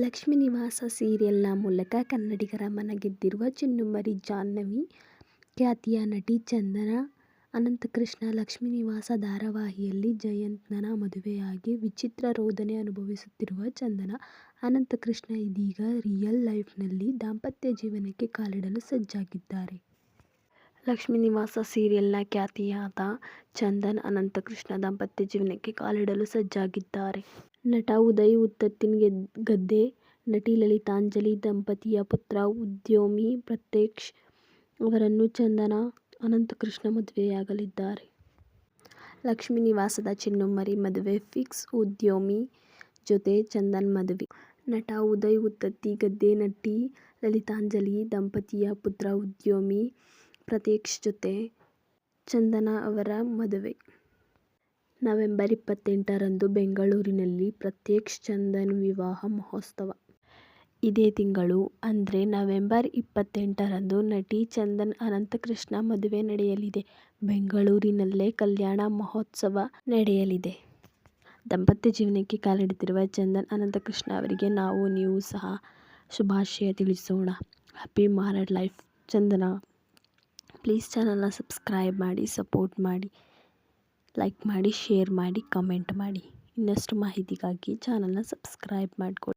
ಲಕ್ಷ್ಮೀ ನಿವಾಸ ಸೀರಿಯಲ್ನ ಮೂಲಕ ಕನ್ನಡಿಗರ ಮನಗೆದ್ದಿರುವ ಗೆದ್ದಿರುವ ಚಿನ್ನುಮರಿ ಜಾಹ್ನವಿ, ಖ್ಯಾತಿಯ ನಟಿ ಚಂದನ, ಅನಂತಕೃಷ್ಣ ಲಕ್ಷ್ಮೀ ನಿವಾಸ ಧಾರಾವಾಹಿಯಲ್ಲಿ ಜಯಂತ್ನ ಮದುವೆಯಾಗಿ ವಿಚಿತ್ರ ರೋದನೆ ಅನುಭವಿಸುತ್ತಿರುವ ಚಂದನ, ಅನಂತಕೃಷ್ಣ ಇದೀಗ ರಿಯಲ್ ಲೈಫ್ನಲ್ಲಿ ದಾಂಪತ್ಯ ಜೀವನಕ್ಕೆ ಕಾಲಿಡಲು ಸಜ್ಜಾಗಿದ್ದಾರೆ. ಲಕ್ಷ್ಮೀ ನಿವಾಸ ಸೀರಿಯಲ್ನ ಖ್ಯಾತಿಯಾದ ಚಂದನ್ ಅನಂತಕೃಷ್ಣ ದಾಂಪತ್ಯ ಜೀವನಕ್ಕೆ ಕಾಲಿಡಲು ಸಜ್ಜಾಗಿದ್ದಾರೆ. ನಟ ಉದಯ್ ಉತ್ತತ್ತಿನ್ ಗದ್ದೆ, ನಟಿ ಲಲಿತಾಂಜಲಿ ದಂಪತಿಯ ಪುತ್ರ ಉದ್ಯಮಿ ಪ್ರತ್ಯಕ್ಷ್ ಅವರನ್ನು ಚಂದನ ಅನಂತಕೃಷ್ಣ ಮದುವೆಯಾಗಲಿದ್ದಾರೆ. ಲಕ್ಷ್ಮೀ ನಿವಾಸದ ಚಿನ್ನುಮರಿ ಮದುವೆ ಫಿಕ್ಸ್ ಉದ್ಯಮಿ ಜೊತೆ ಚಂದನ್ ಮದುವೆ. ನಟ ಉದಯ್ ಉತ್ತತ್ತಿ ಗದ್ದೆ, ನಟಿ ಲಲಿತಾಂಜಲಿ ದಂಪತಿಯ ಪುತ್ರ ಉದ್ಯಮಿ ಪ್ರತ್ಯಕ್ಷ್ ಜೊತೆ ಚಂದನಾ ಅವರ ಮದುವೆ. ನವೆಂಬರ್ ಇಪ್ಪತ್ತೆಂಟರಂದು ಬೆಂಗಳೂರಿನಲ್ಲಿ ಪ್ರತ್ಯಕ್ಷ್ ಚಂದನ್ ವಿವಾಹ ಮಹೋತ್ಸವ. ಇದೇ ತಿಂಗಳು, ಅಂದ್ರೆ ನವೆಂಬರ್ ಇಪ್ಪತ್ತೆಂಟರಂದು ನಟಿ ಚಂದನ್ ಅನಂತಕೃಷ್ಣ ಮದುವೆ ನಡೆಯಲಿದೆ. ಬೆಂಗಳೂರಿನಲ್ಲೇ ಕಲ್ಯಾಣ ಮಹೋತ್ಸವ ನಡೆಯಲಿದೆ. ದಾಂಪತ್ಯ ಜೀವನಕ್ಕೆ ಕಾಲಿಡುತ್ತಿರುವ ಚಂದನ್ ಅನಂತಕೃಷ್ಣ ಅವರಿಗೆ ನಾವು, ನೀವು ಸಹ ಶುಭಾಶಯ ತಿಳಿಸೋಣ. Happy married life, Chandana. Please ಚಾನಲ್ನ ಸಬ್ಸ್ಕ್ರೈಬ್ ಮಾಡಿ, ಸಪೋರ್ಟ್ ಮಾಡಿ, ಲೈಕ್ ಮಾಡಿ, ಶೇರ್ ಮಾಡಿ, ಕಮೆಂಟ್ ಮಾಡಿ. ಇನ್ನಷ್ಟು ಮಾಹಿತಿಗಾಗಿ ಚಾನಲ್ನ ಸಬ್ಸ್ಕ್ರೈಬ್ ಮಾಡ್ಕೊಳ್ಳಿ.